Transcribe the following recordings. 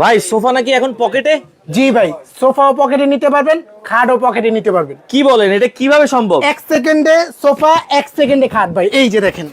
ভাই সোফা নাকি এখন পকেটে? জি ভাই সোফাও পকেটে নিতে পারবেন খাটও পকেটে নিতে পারবেন। কি বলেন এটা কীভাবে সম্ভব? এক সেকেন্ডে সোফা এক সেকেন্ডে খাট ভাই এই যে দেখেন।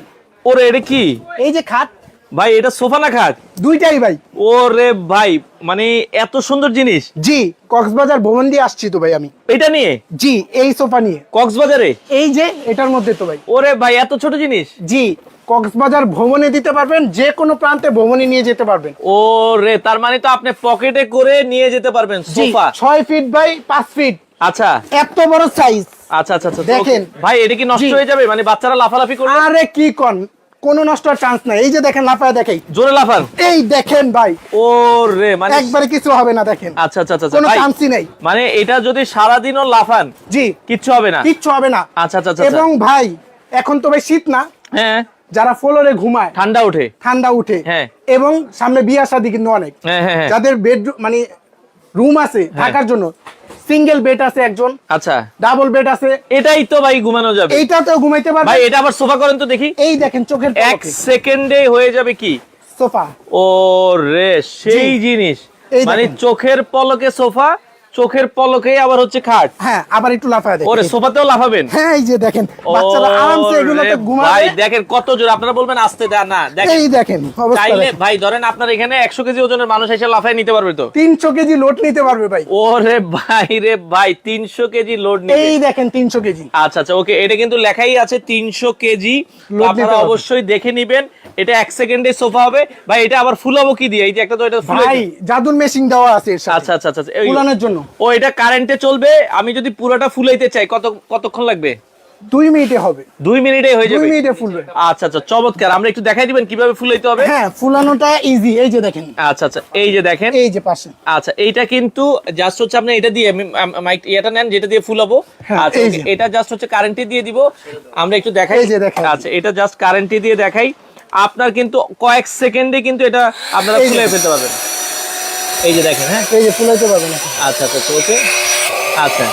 ওরে এটা কি? এই যে খাট। ভাই এটা সোফা না খাট? দুইটাই ভাই। ওরে ভাই মানে এত সুন্দর জিনিস। জি কক্সবাজার ভ্রমণ দিয়ে আসছি তো ভাই আমি। এটা নিয়ে? জি এই সোফা নিয়ে। কক্সবাজারে? এই যে এটার মধ্যে তো ভাই। ওরে ভাই এত ছোট জিনিস? জি কক্সবাজার ভ্রমণে দিতে পারবেন যে কোনো প্রান্তে ভ্রমণে নিয়ে যেতে পারবেন। ওরে তার মানে তো আপনি পকেটে করে নিয়ে যেতে পারবেন সোফা? ছয় ফিট বাই পাঁচ ফিট আচ্ছা। এত বড় সাইজ আচ্ছা আচ্ছা আচ্ছা দেখেন। ভাই এটা কি নষ্ট হয়ে যাবে? মানে বাচ্চারা লাফালাফি করবে আরে কি কন কোনো নষ্ট চান্স নাই। এই যে দেখেন লাফায় দেখাই জোরে লাফান। এই দেখেন ভাই। ও রে মানে একবারে কিছু হবে না দেখেন। আচ্ছা আচ্ছা আচ্ছা কোনো চান্সই নেই। মানে এটা যদি সারাদিনও লাফান জি। কিচ্ছু হবে না। কিচ্ছু হবে না। আচ্ছা আচ্ছা আচ্ছা। এবং ভাই এখন তো ভাই শীত না। হ্যাঁ। যারা ফ্লোরে ঘুমায় ঠান্ডা ওঠে ঠান্ডা উঠে। হ্যাঁ। এবং সামনে বিয়ে শাদী কিন্তু অনেক। হ্যাঁ হ্যাঁ। যাদের বেডরুম মানে রুম আছে থাকার জন্য সিঙ্গেল বেড আছে একজন আচ্ছা। ডাবল বেড আছে। এটাই তো ভাই ঘুমানো যাবে। এটা তো ঘুমাইতে পারবে। ভাই এটা আবার সোফা করেন তো দেখি। এই দেখেন চোখের এক সেকেন্ডে হয়ে যাবে কি? সোফা। ও রে সেই জিনিস। মানে চোখের পলকে সোফা চোখের পলকেই আবার হচ্ছে খাট। হ্যাঁ আবার একটু লাফায় দেখেন ওরে সোফাতেও লাফাবেন? হ্যাঁ এই যে দেখেন বাচ্চারা আরামসে এগুলোতে ওরে ভাই দেখেন কত জোর আপনারা বলবেন আসতে দেন না দেখেন। এই দেখেন চাইলে ভাই ধরেন আপনার এখানে একশো কেজি ওজনের মানুষ এসে লাফাই নিতে পারবে তো? তিনশো কেজি লোড নিতে পারবে ভাই। ওরে ভাই রে ভাই তিনশো কেজি লোড নিবে। এই দেখেন তিনশো কেজি। আচ্ছা আচ্ছা ওকে এটা কিন্তু লেখাই আছে তিনশো কেজি। লোড আপনারা অবশ্যই দেখে নিবেন এটা এক সেকেন্ডে সোফা হবে। ভাই এটা আবার ফুলাবো কি দিয়ে? এই যে একটা তো এটা ফুলে ভাই জাদুর মেশিন দেওয়া আছে আচ্ছা আচ্ছা আচ্ছা এই- ফুলানোর জন্য। ও এটা কারেন্টে চলবে? আমি যদি পুরোটা ফুলাইতে চাই কত কতক্ষণ লাগবে? দুই মিনিটে হবে। দুই মিনিটে হয়ে দুই যাবে? মিনিটে ফুলবে। আচ্ছা আচ্ছা চমৎকার। আমরা একটু দেখাই দিবেন কীভাবে ফুলাইতে হবে? হ্যাঁ ফুলানোটা ইজি এই যে দেখেন। আচ্ছা আচ্ছা এই যে দেখেন। এই যে পাশে। আচ্ছা এইটা কিন্তু জাস্ট হচ্ছে আপনি এটা দিয়ে আমি- মাইক এটা নেন যেটা দিয়ে ফুলাবো। হ্যাঁ, আচ্ছা। এটা জাস্ট হচ্ছে কারেন্টে দিয়ে দিব। আমরা একটু দেখাই। এই যে দেখাই। আচ্ছা এটা জাস্ট কারেন্টে দিয়ে দেখাই। আপনার কিন্তু কয়েক সেকেন্ডে কিন্তু এটা আপনারা ফুলে ফেলতে পারবেন। এই যে দেখেন হ্যাঁ? এই যে ফুলাইতে পারবেন না আচ্ছা আচ্ছা ওকে। আচ্ছা।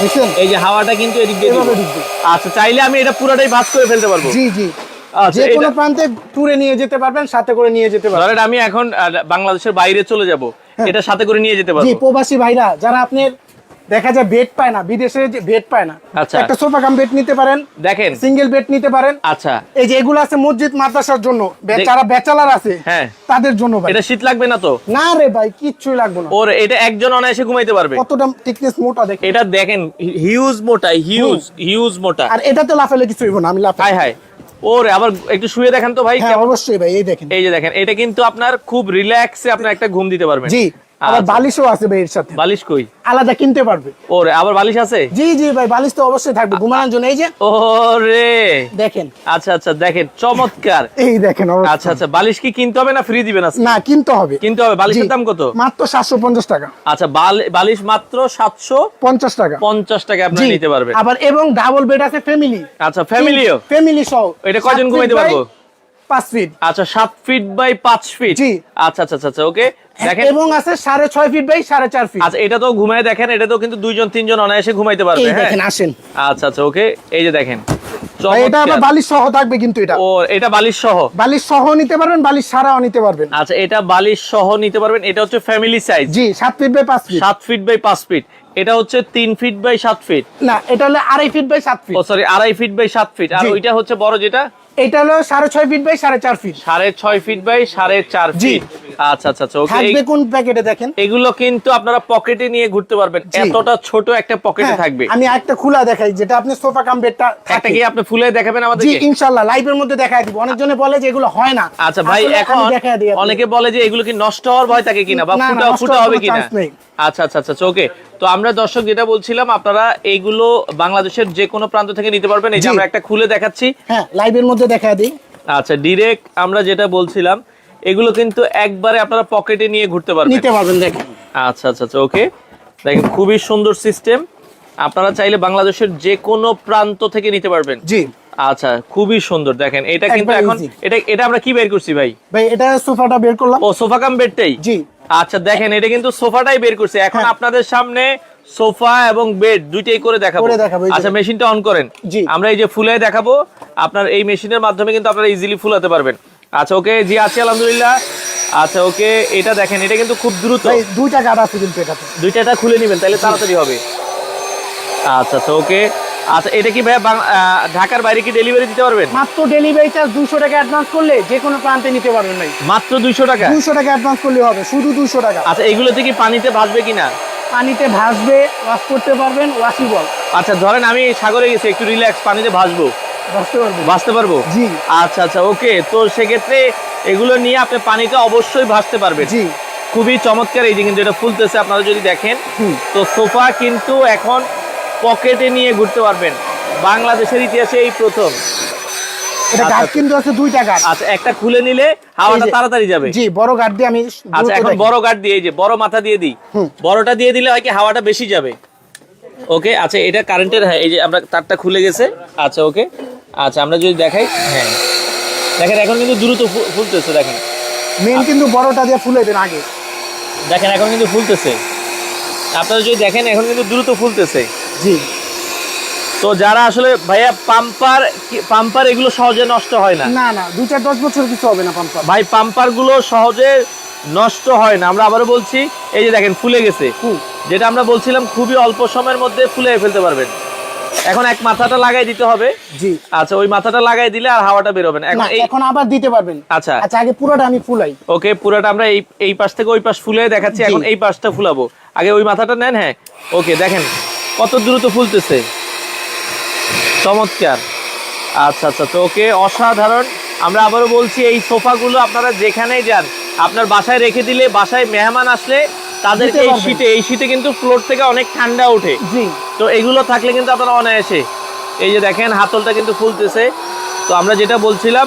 বুঝছেন? এই যে হাওয়াটা কিন্তু এদিক দিয়ে এভাবে ঢুকবে। আচ্ছা চাইলে আমি এটা পুরোটাই ভাঁজ করে ফেলতে পারব। জি জি। আচ্ছা যে কোনো প্রান্তে ট্যুরে নিয়ে যেতে পারবেন সাথে করে নিয়ে যেতে পারবেন। ধরেন আমি এখন বাংলাদেশের বাইরে চলে যাব। হ্যাঁ। এটা সাথে করে নিয়ে যেতে জি পারব প্রবাসী ভাইরা যারা আপনার দেখা যায় বেড পায় না বিদেশে যে বেড পায় না। আচ্ছা। একটা সোফা কাম বেড নিতে পারেন দেখেন। সিঙ্গেল বেড নিতে পারেন। আচ্ছা। এই যে এগুলো আছে মসজিদ মাদ্রাসার জন্য। যারা ব্যাচেলার আছে হ্যাঁ। তাদের জন্য ভাই। এটা শীত লাগবে না তো? না রে ভাই কিচ্ছুই লাগবে না। ওর এটা একজন অনায়াসে ঘুমাইতে পারবে। কতটা টিকনেস মোটা দেখে এটা দেখেন হিউজ মোটা হিউজ হিউজ মোটা। আর এটাতে লাফালে কিছু হইব না আমি লাফাই। হাই হাই ওরে আবার একটু শুয়ে দেখেন তো ভাই। হ্যাঁ অবশ্যই ভাই এই দেখেন। এই যে দেখেন এটা কিন্তু আপনার খুব রিল্যাক্সে আপনার একটা ঘুম দিতে পারবেন। জি। আবার আচ্ছা। বালিশও আছে ভাই এর সাথে। বালিশ কই? আলাদা কিনতে পারবে। ওরে আবার বালিশ আছে? জি জি ভাই বালিশ তো অবশ্যই থাকবে। ঘুমানোর জন্য এই যে। ওরে। দেখেন। আচ্ছা আচ্ছা দেখেন চমৎকার। এই দেখেন আচ্ছা আচ্ছা বালিশ কি কিনতে হবে না ফ্রি দিবেন? না কিনতে হবে। কিনতে হবে বালিশের দাম কত? মাত্র সাতশো পঞ্চাশ টাকা। আচ্ছা বাল- বালিশ মাত্র সাতশো পঞ্চাশ টাকা। পঞ্চাশ টাকা আপনারা জি নিতে পারবেন। আবার এবং ডাবল বেড আছে ফ্যামিলি আচ্ছা ফ্যামিলিও ফ্যামিলি সহ। এটা কয়জন ঘুমাইতে পারব? পাঁচ ফিট আচ্ছা সাত ফিট বাই পাঁচ ফিট জি। আচ্ছা আচ্ছা আচ্ছা ওকে। দেখেন। এবং আছে সাড়ে ছয় ফিট বাই সাড়ে চার ফিট আচ্ছা এটা তো ঘুমায় দেখেন এটা তো কিন্তু দুইজন তিনজন অনায়াসে ঘুমাইতে পারবে হ্যাঁ? দেখেন আসেন। আচ্ছা আচ্ছা ওকে। এই যে দেখেন এটা আবার বালিশ সহ থাকবে কিন্তু এটা। ও এটা বালিশ সহ? বালিশ সহ নিতে পারবেন বালিশ নিতে পারবেন। আচ্ছা এটা বালিশ সহ নিতে পারবেন এটা হচ্ছে ফ্যামিলি সাইজ জি সাত ফিট বাই পাঁচ ফিট ফিট বাই ফিট এটা হচ্ছে তিন ফিট বাই সাত ফিট না এটা হলো আড়াই ফিট বাই সাত ফিট ও সরি আড়াই ফিট বাই সাত ফিট আর ওইটা হচ্ছে বড় যেটা? এটা হলো সাড়ে ছয় ফিট বাই সাড়ে চার ফিট সাড়ে ছয় ফিট বাই সাড়ে চার ফিট আচ্ছা আচ্ছা আচ্ছা থাকবে কোন প্যাকেটে দেখেন? এগুলো কিন্তু আপনারা পকেটে নিয়ে ঘুরতে পারবেন। এতটা ছোট একটা পকেটে হ্যাঁ, থাকবে। আমি একটা খোলা দেখাই যেটা আপনি সোফা কাম বেডটা একটা কি আপনি ফুলে দেখাবেন জি আমাদেরকে? ইনশাআল্লাহ লাইভের মধ্যে দিব। অনেকজনে বলে যে এগুলো হয় না। আচ্ছা ভাই এখন। অনেকে বলে যে এগুলো কি নষ্ট হওয়ার ভয় থাকে কিনা বা ফুটা ফুটা হবে কিনা। আচ্ছা আচ্ছা আচ্ছা ওকে। তো আমরা দর্শক যেটা বলছিলাম আপনারা এইগুলো বাংলাদেশের যে কোনো প্রান্ত থেকে নিতে পারবেন। এই যে আমরা একটা খুলে দেখাচ্ছি। হ্যাঁ লাইভের মধ্যে দেখায় দিই। আচ্ছা ডিরেক্ট আমরা যেটা বলছিলাম এগুলো কিন্তু একবারে আপনারা পকেটে নিয়ে ঘুরতে পারবেন। নিতে পারবেন দেখেন। আচ্ছা আচ্ছা আচ্ছা ওকে। দেখেন খুবই সুন্দর সিস্টেম আপনারা চাইলে বাংলাদেশের যে কোনো প্রান্ত থেকে নিতে পারবেন। জি। আচ্ছা খুবই সুন্দর। দেখেন এটা কিন্তু এখন এটা এটা আমরা কি বের করছি ভাই? ভাই এটা সোফাটা বের করলাম। ও সোফা কাম বেডটাই জি। আচ্ছা দেখেন এটা কিন্তু সোফাটাই বের করছে। এখন হ্যাঁ। আপনাদের সামনে সোফা এবং বেড দুইটাই করে দেখাবো। আচ্ছা মেশিনটা অন করেন। আমরা এই যে ফুলে দেখাবো আপনার এই মেশিনের মাধ্যমে কিন্তু আপনারা ইজিলি ফুলাতে পারবেন। আচ্ছা ওকে জি আছি আলহামদুলিল্লাহ। আচ্ছা ওকে এটা দেখেন এটা কিন্তু খুব দ্রুত। দুইটা আছে কিন্তু এটাতে। দুইটা খুলে নেবেন তাহলে তাড়াতাড়ি হবে। আচ্ছা আচ্ছা ওকে আচ্ছা এটা কি ভাইয়া ঢাকার বাইরে কি ডেলিভারি দিতে পারবেন? মাত্র ডেলিভারি চার্জ দুশো টাকা অ্যাডভান্স করলে যে কোনো প্রান্তে নিতে পারবেন ভাই। মাত্র দুইশো টাকা? দুশো টাকা অ্যাডভান্স করলে হবে শুধু দুশো টাকা। আচ্ছা এগুলোতে কি পানিতে ভাসবে কিনা? পানিতে ভাসবে ওয়াশ করতে পারবেন ওয়াশিবল আচ্ছা ধরেন আমি সাগরে গেছি একটু রিল্যাক্স পানিতে ভাসবো। ভাসতে পারব। জি। আচ্ছা আচ্ছা ওকে তো সেক্ষেত্রে এগুলো নিয়ে আপনি পানিতে অবশ্যই ভাসতে পারবেন। জি। খুবই চমৎকার এই যে কিন্তু এটা ফুলতেছে আপনারা যদি দেখেন। তো সোফা কিন্তু এখন পকেটে নিয়ে ঘুরতে পারবেন। বাংলাদেশের ইতিহাসে এই প্রথম। এটা আচ্ছা, কিন্তু আছে দুইটা গাছ। আচ্ছা একটা খুলে নিলে হাওয়াটা তাড়াতাড়ি যাবে। জি বড় গাছ দিয়ে আমি আচ্ছা এখন বড় গার্ড দিয়ে যে বড় মাথা দিয়ে দিই। বড়টা দিয়ে দিলে হয় কি হাওয়াটা বেশি যাবে। ওকে আচ্ছা এটা কারেন্টের হ্যাঁ এই যে আমরা তারটা খুলে গেছে। আচ্ছা ওকে। আচ্ছা আমরা যদি দেখাই হ্যাঁ। দেখেন এখন কিন্তু দ্রুত ফুলতেছে দেখেন। মেন কিন্তু বড়টা দিয়ে ফুলাইবেন আগে। দেখেন এখন কিন্তু ফুলতেছে। আপনারা যদি দেখেন এখন কিন্তু দ্রুত ফুলতেছে। জি। তো যারা আসলে ভাইয়া পাম্পার পাম্পার এগুলো সহজে নষ্ট হয় না? না না চার দশ বছর কিছু হবে না পাম্পার ভাই পাম্পারগুলো সহজে নষ্ট হয় না। আমরা আবারও বলছি এই যে দেখেন ফুলে গেছে। যেটা আমরা বলছিলাম খুবই অল্প সময়ের মধ্যে ফুলে ফেলতে পারবেন। এখন এক মাথাটা লাগাই দিতে হবে। জি। আচ্ছা ওই মাথাটা লাগাই দিলে আর হাওয়াটা বেরোবে না। এখন এখন আবার দিতে পারবেন। আচ্ছা। আচ্ছা আগে পুরোটা আমি ফুলাই। ওকে পুরোটা আমরা এই এই পাশ থেকে ওই পাশ ফুলে দেখাচ্ছি। এখন এই পাশটা ফুলাবো। আগে ওই মাথাটা নেন হ্যাঁ। ওকে দেখেন। কত দ্রুত ফুলতেছে? চমৎকার। আচ্ছা আচ্ছা তো ওকে অসাধারণ। আমরা আবারও বলছি এই সোফাগুলো আপনারা যেখানেই যান আপনার বাসায় রেখে দিলে বাসায় মেহমান আসলে তাদেরকে এই। শীতে এই শীতে কিন্তু ফ্লোর থেকে অনেক ঠান্ডা ওঠে। তো এগুলো থাকলে কিন্তু আপনারা অনায়াসে এই যে দেখেন হাতলটা কিন্তু ফুলতেছে। তো আমরা যেটা বলছিলাম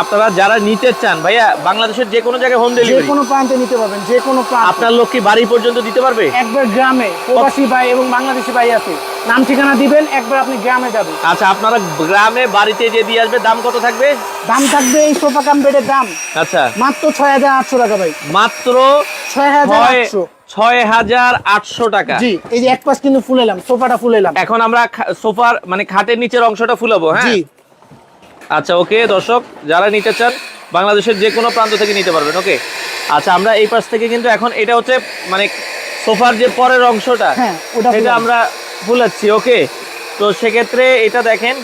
আপনারা যারা নিতে চান ভাইয়া বাংলাদেশের যে কোনো জায়গায় হোম যে ডেলিভারি কোনো প্রান্তে নিতে পারবেন যে কোনো প্রান্ত। আপনার লোক কি বাড়ি পর্যন্ত দিতে পারবে? একবার গ্রামে প্রবাসী ভাই এবং বাংলাদেশি ভাই আছে নাম ঠিকানা দিবেন একবার আপনি গ্রামে যাবেন। আচ্ছা আপনারা গ্রামে বাড়িতে যে দিয়ে আসবে দাম কত থাকবে? দাম থাকবে এই সোফা কাম বেডের দাম। আচ্ছা। মাত্র ছয় হাজার আটশো টাকা ভাই। মাত্র ছয় হাজার ছয় আটশো। ছয় হাজার আটশো টাকা। জি এই যে এক পাশ কিন্তু ফুলেলাম সোফাটা ফুলেলাম এখন আমরা সোফার মানে খাটের নিচের অংশটা ফুলাবো হ্যাঁ? জি। আচ্ছা ওকে দর্শক যারা নিতে চান বাংলাদেশের যে কোনো প্রান্ত থেকে নিতে পারবেন ওকে? আচ্ছা আমরা এই পাশ থেকে কিন্তু এখন এটা হচ্ছে মানে সোফার যে পরের অংশটা হ্যাঁ, ফুলাবো। আমরা ফুলাচ্ছি ওকে? তো সেক্ষেত্রে এটা দেখেন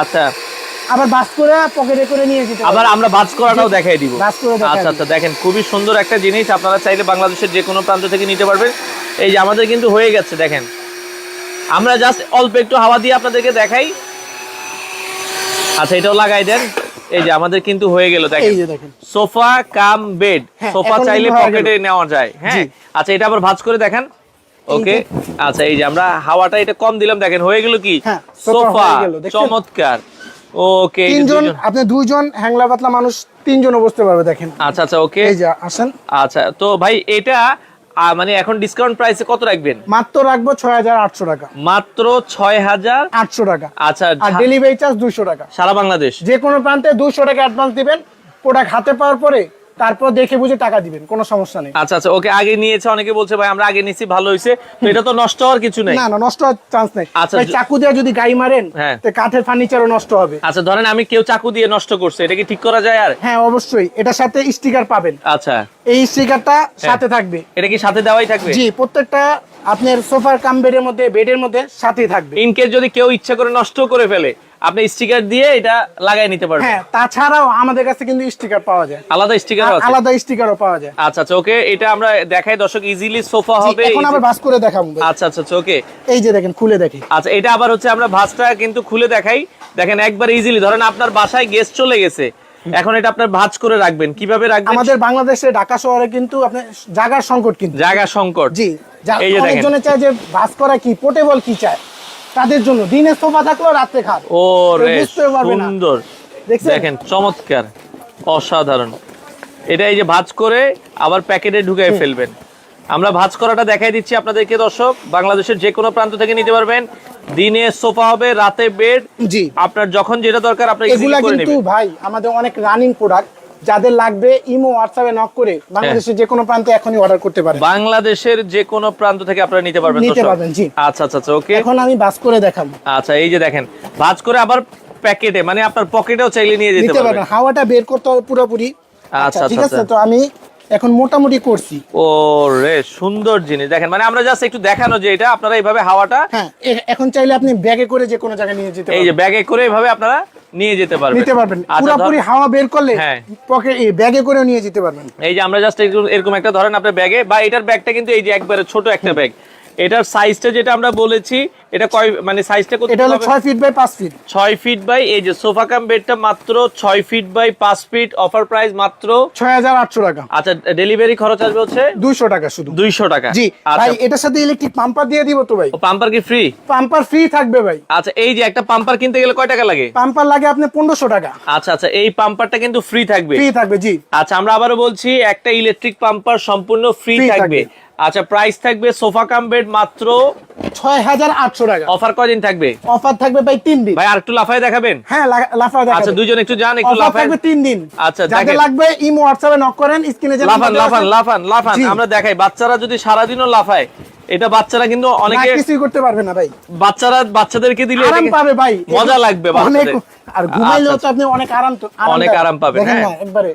আচ্ছা। আবার বাস করে পকেটে করে নিয়ে যেতে আবার আমরা করাটাও দেখাই দিব। আচ্ছা আচ্ছা দেখেন খুবই সুন্দর একটা জিনিস আপনারা চাইলে বাংলাদেশের যে কোনো প্রান্ত থেকে নিতে পারবেন। এই যে আমাদের কিন্তু হয়ে গেছে দেখেন। আমরা জাস্ট অল্প একটু হাওয়া দিয়ে আপনাদেরকে দেখাই। আচ্ছা এটাও লাগাই দেন। এই যে আমাদের কিন্তু হয়ে গেল দেখেন। সোফা কাম বেড হ্যাঁ, সোফা চাইলে পকেটে নেওয়া যায় হ্যাঁ? আচ্ছা এটা আবার ভাঁজ করে দেখেন। ওকে আচ্ছা এই যে আমরা হাওয়াটা এটা কম দিলাম দেখেন হয়ে গেল কি? হ্যাঁ, সোফা? চমৎকার। ওকে তিনজন আপনি দুইজন হ্যাংলা পাতলা মানুষ তিনজনও বসতে পারবে দেখেন। আচ্ছা আচ্ছা ওকে। এই যে আসেন। আচ্ছা তো ভাই এটা মানে এখন ডিসকাউন্ট প্রাইসে কত রাখবেন? মাত্র রাখব ছয় হাজার আটশো টাকা। মাত্র ছয় হাজার আটশো টাকা। আচ্ছা আর ডেলিভারি চার্জ দুইশো টাকা। সারা বাংলাদেশ? যে কোনো প্রান্তে দুইশো টাকা অ্যাডভান্স দিবেন। প্রোডাক্ট হাতে পাওয়ার পরে তারপর দেখে বুঝে টাকা দিবেন কোনো সমস্যা নেই। আচ্ছা আচ্ছা ওকে আগে নিয়েছে অনেকে বলছে ভাই আমরা আগে নিছি ভালো হয়েছে তো এটা তো নষ্ট হওয়ার কিছু নেই। না না নষ্ট হওয়ার চান্স নেই। আচ্ছা, ভাই চাকু দিয়ে যদি গাই মারেন হ্যাঁ। তো কাঠের ফার্নিচারও নষ্ট হবে। আচ্ছা ধরেন আমি কেউ চাকু দিয়ে নষ্ট করছে এটা কি ঠিক করা যায় আর? হ্যাঁ অবশ্যই। এটার সাথে স্টিকার পাবেন। আচ্ছা। এই স্টিকারটা সাথে থাকবে। এটা কি সাথে দেওয়াই থাকবে? জি প্রত্যেকটা আপনার সোফার কাম বেডের মধ্যে বেডের মধ্যে সাথেই থাকবে। ইন কেস যদি কেউ ইচ্ছা করে নষ্ট করে ফেলে আপনি স্টিকার দিয়ে এটা লাগাই নিতে পারবেন। হ্যাঁ তাছাড়াও আমাদের কাছে কিন্তু স্টিকার পাওয়া যায়। আলাদা স্টিকার আছে? আলাদা স্টিকারও পাওয়া যায়। আচ্ছা আচ্ছা ওকে এটা আমরা দেখাই দর্শক ইজিলি সোফা হবে এখন আবার বাস করে দেখাবো। আচ্ছা আচ্ছা আচ্ছা ওকে এই যে দেখেন খুলে দেখি। আচ্ছা এটা আবার হচ্ছে আমরা ভাঁজটা কিন্তু খুলে দেখাই। দেখেন একবার ইজিলি ধরেন আপনার বাসায় গেস্ট চলে গেছে। এখন এটা আপনার ভাঁজ করে রাখবেন। কীভাবে রাখবেন? আমাদের বাংলাদেশে ঢাকা শহরে কিন্তু আপনার জায়গার সংকট কিন্তু। জায়গা সংকট। জি অনেকজনে চায় যে বাস করা কি পোর্টেবল কি চায়? তাদের জন্য দিনে সোফা থাকল রাত্রে খাট ও রে। সুন্দর? দেখেন চমৎকার অসাধারণ। এটা এই যে ভাঁজ করে আবার প্যাকেটে ঢুকাই ফেলবেন। আমরা ভাঁজ করাটা দেখাই দিচ্ছি আপনাদেরকে দর্শক। বাংলাদেশের যে কোনো প্রান্ত থেকে নিতে পারবেন। দিনে সোফা হবে রাতে বেড জি। আপনার যখন যেটা দরকার আপনি এগুলা কিন্তু ভাই আমাদের অনেক রানিং প্রোডাক্ট যাদের লাগবে ইমো হোয়াটসঅ্যাপে নক করে বাংলাদেশের যে কোনো প্রান্তে এখনই অর্ডার করতে পারেন। বাংলাদেশের যে কোনো প্রান্ত থেকে আপনারা নিতে পারবেন নিতে পারবেন, জি। আচ্ছা আচ্ছা আচ্ছা ওকে এখন আমি বাস করে দেখাবো। আচ্ছা এই যে দেখেন ভাঁজ করে আবার প্যাকেটে মানে আপনার পকেটেও চাইলে নিয়ে যেতে নিতে পারবেন। হাওয়াটা বের করতে হবে পুরোপুরি। আচ্ছা ঠিক আচ্ছা আছে তো আমি এখন মোটামুটি করছি। ও রে সুন্দর জিনিস। দেখেন মানে আমরা জাস্ট একটু দেখানো যে এটা আপনারা এইভাবে হাওয়াটা হ্যাঁ এখন চাইলে আপনি ব্যাগে করে যে কোনো জায়গায় নিয়ে যেতে এই যে ব্যাগে করে এইভাবে আপনারা নিয়ে যেতে পারবেন। নিতে পারবেন। আচ্ছা পুরোপুরি হাওয়া বের করলে হ্যাঁ। পকেট ব্যাগে করে নিয়ে যেতে পারবেন। এই যে আমরা জাস্ট এরকম একটা ধরেন আপনার ব্যাগে বা এটার ব্যাগটা কিন্তু এই যে একবারে ছোট একটা ব্যাগ। এটার সাইজটা যেটা আমরা বলেছি এটা কয় মানে সাইজটা কত এটা হলো হবে? ছয় ফিট বাই পাঁচ ফিট ছয় ফিট বাই এই যে সোফা কাম বেডটা মাত্র ছয় ফিট বাই পাঁচ ফিট অফার প্রাইস মাত্র ছয় হাজার আটশো টাকা। আচ্ছা ডেলিভারি খরচ আসবে হচ্ছে? দুইশো টাকা শুধু। দুইশো টাকা। জি আচ্ছা। ভাই এটার সাথে ইলেকট্রিক পাম্পার দিয়ে দিব তো ভাই। পাম্পার কি ফ্রি পাম্পার ফ্রি থাকবে ভাই। আচ্ছা এই যে একটা পাম্পার কিনতে গেলে কয় টাকা লাগে? পাম্পার লাগে আপনি পনেরোশো টাকা। আচ্ছা আচ্ছা এই পাম্পারটা কিন্তু ফ্রি থাকবে। ফ্রি থাকবে জি। আচ্ছা আমরা আবারও বলছি একটা ইলেকট্রিক পাম্পার সম্পূর্ণ ফ্রি থাকবে। আচ্ছা প্রাইস থাকবে সোফা কাম বেড মাত্র ছয় হাজার আটশো টাকা। অফার কয়দিন থাকবে? অফার থাকবে ভাই তিন দিন। ভাই আর একটু লাফায় দেখাবেন? হ্যাঁ লা- লাফা আচ্ছা দেখা দুইজন একটু যান একটু লাফায়। থাকবে তিন দিন। আচ্ছা, যাদের লাগবে ইমো হোয়াটসঅ্যাপে নক করেন স্ক্রিনে যে লাফান লাফান লাফান লাফান। আমরা দেখাই বাচ্চারা যদি সারাদিনও লাফায় এটা বাচ্চারা কিন্তু অনেকে কিছুই করতে পারবে না ভাই। বাচ্চারা বাচ্চাদেরকে দিলে আরাম পাবে ভাই। মজা লাগবে অনেক। আর ঘুমাইলেও আচ্ছা, তো আপনি অনেক আরাম তো অনেক আরাম পাবেন, হ্যাঁ। একবারে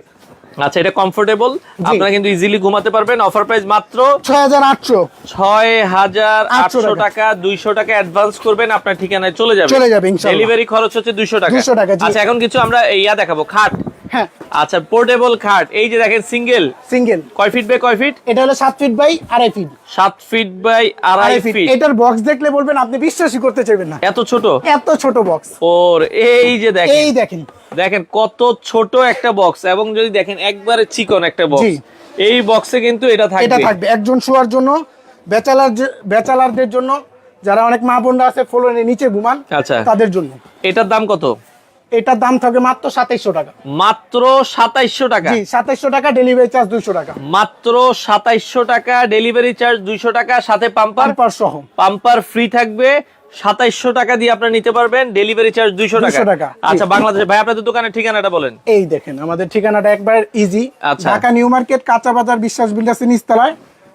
আচ্ছা এটা কমফোর্টেবল আপনারা কিন্তু ইজিলি ঘুমাতে পারবেন। অফার প্রাইস মাত্র ছয় হাজার আটশো। ছয় হাজার আটশো আটশো টাকা। টাকা দুইশো টাকা অ্যাডভান্স করবেন আপনার ঠিকানায় চলে যাবে। চলে যাবে, ইনশাআল্লাহ। ডেলিভারি খরচ হচ্ছে দুইশো টাকা। 200 টাকা, আচ্ছা এখন কিছু আমরা ইয়া দেখাবো খাট। হ্যাঁ। আচ্ছা পোর্টেবল খাট। এই যে দেখেন সিঙ্গেল সিঙ্গেল কয় ফিট বাই কয় ফিট এটা হলো সাত ফিট বাই আড়াই ফিট সাত ফিট বাই আড়াই ফিট এটার বক্স দেখলে বলবেন আপনি বিশ্বাসই করতে চাইবেন না। এত ছোট? এত ছোট বক্স ওর এই যে দেখেন। এই দেখেন। দেখেন কত ছোট একটা বক্স এবং যদি দেখেন একবারে চিকন একটা বক্স এই বক্সে কিন্তু এটা থাকবে। এটা থাকবে। একজন শোয়ার জন্য বেচালার বেচালারদের জন্য যারা অনেক মা বোনরা আছে ফ্লোরের নিচে ঘুমান আচ্ছা। তাদের জন্য। এটার দাম কত? এটার দাম থাকবে মাত্র সাতাইশশো টাকা। মাত্র সাতাইশশো টাকা? জি সাতাইশশো টাকা ডেলিভারি চার্জ দুইশো টাকা। মাত্র সাতাইশশো টাকা ডেলিভারি চার্জ দুইশো টাকা সাথে পাম্পার পাম্পার সহ। পাম্পার ফ্রি থাকবে। সাতাইশশো টাকা দিয়ে আপনারা নিতে পারবেন। ডেলিভারি চার্জ দুইশো 200 টাকা। আচ্ছা বাংলাদেশে ভাই আপনাদের দোকানের ঠিকানাটা বলেন। এই দেখেন আমাদের ঠিকানাটা একবার ইজি আচ্ছা। ঢাকা নিউ মার্কেট কাঁচা বাজার বিশ্বাস বিল্ডার্সের নিচতলায়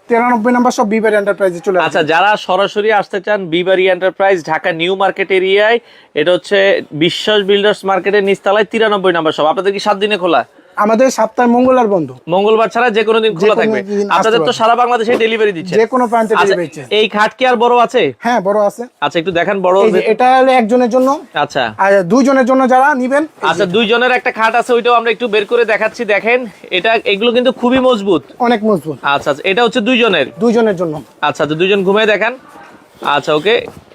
তিরানব্বই নম্বর সব বিবার এন্টারপ্রাইজে চলে আচ্ছা যারা সরাসরি আসতে চান বিবারি এন্টারপ্রাইজ ঢাকা নিউ মার্কেট এরিয়ায় এটা হচ্ছে বিশ্বাস বিল্ডার্স মার্কেটের নিচতলায় তিরানব্বই নাম্বার সব আপনাদের কি সাত দিনে খোলা? আমাদের সপ্তাহে মঙ্গলবার বন্ধ। মঙ্গলবার ছাড়া যে কোনো দিন খোলা থাকবে। আপনাদের তো সারা বাংলাদেশে ডেলিভারি দিচ্ছে। যে কোনো প্রান্তে আচ্ছা, ডেলিভারি এই খাট কি আর বড় আছে? হ্যাঁ বড় আছে। আচ্ছা একটু দেখেন বড় এটা হলো একজনের জন্য। আচ্ছা। আর দুইজনের জন্য যারা নিবেন আচ্ছা দুইজনের একটা খাট আছে ওইটাও আমরা একটু বের করে দেখাচ্ছি দেখেন। এটা এগুলো কিন্তু খুবই মজবুত। অনেক মজবুত। আচ্ছা আচ্ছা এটা হচ্ছে দুইজনের। দুইজনের জন্য। আচ্ছা তো দুইজন ঘুমিয়ে দেখেন। আচ্ছা ওকে।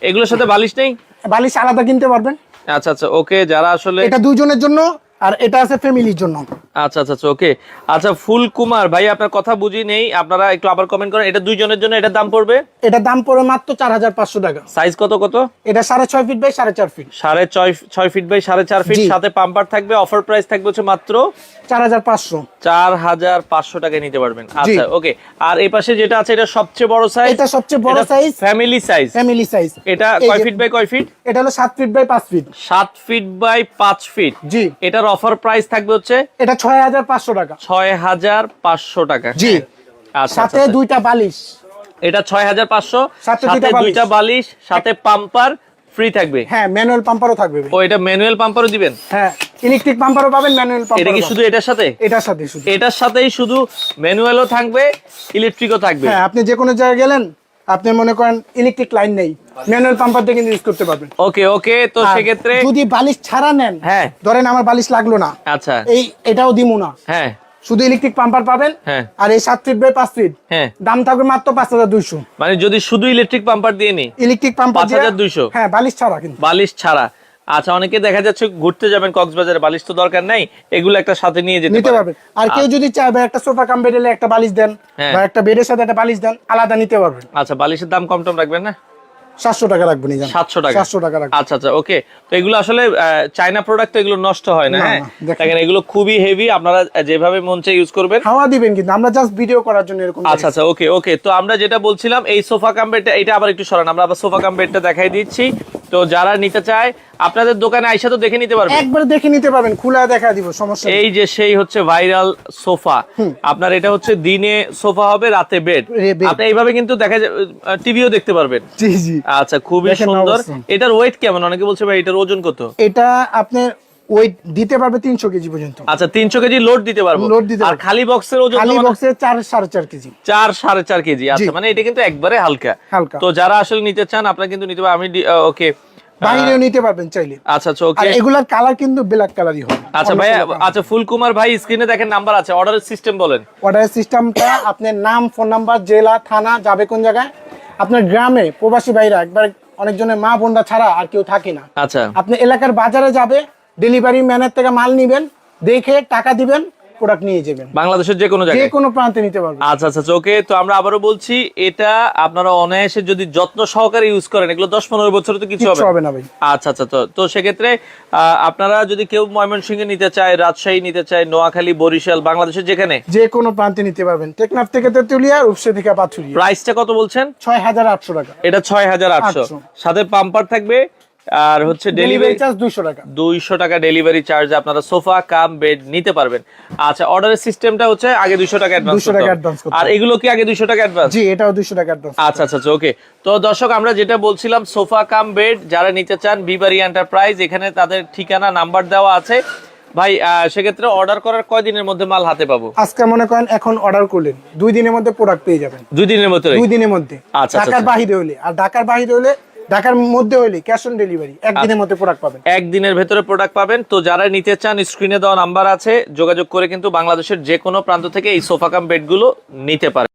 এগুলোর সাথে বালিশ নেই? বালিশ আলাদা কিনতে পারবেন। আচ্ছা আচ্ছা ওকে যারা আসলে এটা দুইজনের জন্য আর এটা আছে ফ্যামিলির জন্য। আচ্ছা আচ্ছা আচ্ছা ওকে আচ্ছা ফুল কুমার ভাই আপনার কথা বুঝি নেই। আপনারা একটু আবার কমেন্ট করেন এটা দুইজনের জন্য এটার দাম পড়বে? এটা দাম পড়ে মাত্র চার হাজার পাঁচশো টাকা। সাইজ কত কত? এটা সাড়ে ছয় ফিট বাই সাড়ে চার ফিট সাড়ে ছয় ছয় ফিট বাই সাড়ে চার ফিট সাথে পাম্পার থাকবে অফার প্রাইস থাকবে হচ্ছে মাত্র চার হাজার পাঁচশো। চার হাজার পাঁচশো টাকায় নিতে পারবেন। আচ্ছা ওকে আর এই পাশে যেটা আছে এটা সবচেয়ে বড় সাইজ এটা সবচেয়ে বড় size family size family size এটা কয় ফিট বাই কয় ফিট এটা হলো সাত ফিট বাই পাঁচ ফিট সাত ফিট বাই পাঁচ ফিট জি। এটার অফার প্রাইস থাকবে হচ্ছে? এটা ছয় হাজার পাঁচশো টাকা। ছয় হাজার পাঁচশো টাকা। জি। আচ্ছা সাথে আচ্ছা, আচ্ছা। দুইটা বালিশ। এটা ছয় হাজার পাঁচশো সাথে দুইটা বালিশ। সাথে পাম্পার ফ্রি থাকবে। হ্যাঁ ম্যানুয়াল পাম্পারও থাকবে ও এটা ম্যানুয়াল পাম্পারও দিবেন? হ্যাঁ ইলেকট্রিক পাম্পারও পাবেন ম্যানুয়াল এটা কি শুধু এটার সাথে? এটার সাথে শুধু। এটার সাথেই শুধু ম্যানুয়ালও থাকবে ইলেকট্রিকও থাকবে। হ্যাঁ আপনি যে কোনো জায়গায় গেলেন আপনি মনে করেন ইলেকট্রিক লাইন নেই ম্যানুয়াল পাম্পার দিয়ে কিন্তু ইউজ করতে পারবেন। ওকে ওকে তো সেক্ষেত্রে যদি বালিশ ছাড়া নেন হ্যাঁ। ধরেন আমার বালিশ লাগল না আচ্ছা। এই এটাও দিমু না। হ্যাঁ। শুধু ইলেকট্রিক পাম্পার পাবেন হ্যাঁ। আর এই সাত ফিট বাই পাঁচ ফিট হ্যাঁ। দাম থাকবে মাত্র পাঁচ হাজার দুইশো। মানে যদি শুধু ইলেকট্রিক পাম্পার দিয়ে নি ইলেকট্রিক পাম্পার 5200 হ্যাঁ বালিশ ছাড়া কিন্তু। বালিশ ছাড়া। আচ্ছা অনেকে দেখা যাচ্ছে ঘুরতে যাবেন কক্সবাজারে বালিশ তো দরকার নাই এগুলো একটা সাথে নিয়ে যেতে নিতে পারবেন। আর কেউ যদি চায় ভাই একটা সোফা কাম বেডেলে একটা বালিশ দেন হ্যাঁ। বা একটা বেডের সাথে একটা বালিশ দেন আলাদা নিতে পারবেন। আচ্ছা বালিশের দাম কম টম রাখবেন না? সাতশো টাকা রাখবেন সাতশো টাকা। সাতশো টাকা আচ্ছা আচ্ছা ওকে। তো এগুলো আসলে চাইনা প্রোডাক্ট তো এগুলো নষ্ট হয় না হ্যাঁ। দেখেন। এগুলো খুবই হেভি আপনারা যেভাবে মন চাই ইউজ করবেন। হাওয়া দিবেন কিন্তু আমরা জাস্ট ভিডিও করার জন্য এরকম আচ্ছা আচ্ছা ওকে ওকে। তো আমরা যেটা বলছিলাম এই সোফা কাম বেডটা এটা আবার একটু সরান আমরা আবার সোফা কাম বেডটা দেখাই দিচ্ছি। তো যারা নিতে চায় আপনাদের দোকানে আইসা তো দেখে নিতে পারবেন। একবার দেখে নিতে পারবেন খোলা দেখা দিব সমস্যা এই যে সেই হচ্ছে ভাইরাল সোফা। আপনার এটা হচ্ছে দিনে সোফা হবে রাতে বেড আপনি এইভাবে কিন্তু দেখা যায় টিভিও দেখতে পারবেন। জি জি। আচ্ছা খুবই সুন্দর। এটার ওয়েট কেমন? অনেকে বলছে ভাই এটার ওজন কত? এটা আপনার ওয়েট দিতে পারবে তিনশো কেজি পর্যন্ত। আচ্ছা তিনশো কেজি লোড দিতে পারব। দিতে আর খালি বক্সের ওজন খালি বক্সে চার সাড়ে চার কেজি। চার সাড়ে চার কেজি। আচ্ছা মানে এটা কিন্তু একবারে হালকা। হালকা। তো যারা আসলে নিতে চান আপনারা কিন্তু নিতে আমি ওকে বাইরেও নিতে পারবেন চাইলে। আচ্ছা আচ্ছা ওকে এগুলার কালার কিন্তু ব্ল্যাক কালারই হবে। আচ্ছা ভাই আচ্ছা ফুলকুমার ভাই স্ক্রিনে দেখেন নাম্বার আছে। অর্ডারের সিস্টেম বলেন। সিস্টেমটা আপনার নাম ফোন নাম্বার জেলা থানা যাবে কোন জায়গায়। আপনার গ্রামে প্রবাসী ভাইরা একবার অনেকজনের মা বোনরা ছাড়া আর কেউ থাকে না। আচ্ছা। আপনি এলাকার বাজারে যাবে ডেলিভারি ম্যানের থেকে মাল নিবেন দেখে টাকা দিবেন প্রোডাক্ট নিয়ে যাবেন। বাংলাদেশের যে কোনো যে কোনো প্রান্তে নিতে পারবেন। আচ্ছা আচ্ছা ওকে তো আমরা আবারও বলছি এটা আপনারা অনায়াসে যদি যত্ন সহকারে ইউজ করেন এগুলো দশ পনেরো বছর তো কিছু হবে না। ভাই। আচ্ছা আচ্ছা তো তো সেক্ষেত্রে আহ, আপনারা যদি কেউ ময়মনসিংহে নিতে চায় রাজশাহী নিতে চায় নোয়াখালী বরিশাল বাংলাদেশের যেখানে যে কোনো প্রান্তে নিতে পারবেন। টেকনাফ থেকে তেতুলিয়া রূপসে থেকে পাথুরিয়া। প্রাইসটা কত বলছেন? ছয় হাজার আটশো টাকা। এটা ছয় হাজার আটশো। আটশো। সাথে পাম্পার থাকবে আর হচ্ছে ডেলিভারি চার্জ দুশো টাকা। দুইশো টাকা ডেলিভারি চার্জ আপনারা সোফা কাম বেড নিতে পারবেন। আচ্ছা অর্ডারের সিস্টেমটা হচ্ছে আগে দুইশো টাকা অ্যাডভান্স 200 টাকা করতে আর এগুলো কি আগে দুইশো টাকা অ্যাডভান্স জি এটাও দুশো টাকা অ্যাডভান্স আচ্ছা আচ্ছা আচ্ছা ওকে তো দর্শক আমরা যেটা বলছিলাম সোফা কাম বেড যারা নিতে চান বিবারি এন্টারপ্রাইজ এখানে তাদের ঠিকানা নাম্বার দেওয়া আছে। ভাই সেক্ষেত্রে অর্ডার করার কয়দিনের মধ্যে মাল হাতে পাবো? আজকে মনে করেন এখন অর্ডার করলেন দুই দিনের মধ্যে প্রোডাক্ট পেয়ে যাবেন। দুই দিনের মধ্যে দুই দিনের মধ্যে। আচ্ছা, আচ্ছা, ঢাকার আচ্ছা। বাহিরে হলে। আর ঢাকার বাহিরে হলে ঢাকার মধ্যে হলে ক্যাশ অন ডেলিভারি একদিনের মধ্যে প্রোডাক্ট পাবেন। একদিনের ভেতরে প্রোডাক্ট পাবেন। তো যারা নিতে চান স্ক্রিনে দেওয়া নাম্বার আছে যোগাযোগ করে কিন্তু বাংলাদেশের যে কোনো প্রান্ত থেকে এই সোফা কাম বেডগুলো নিতে পারে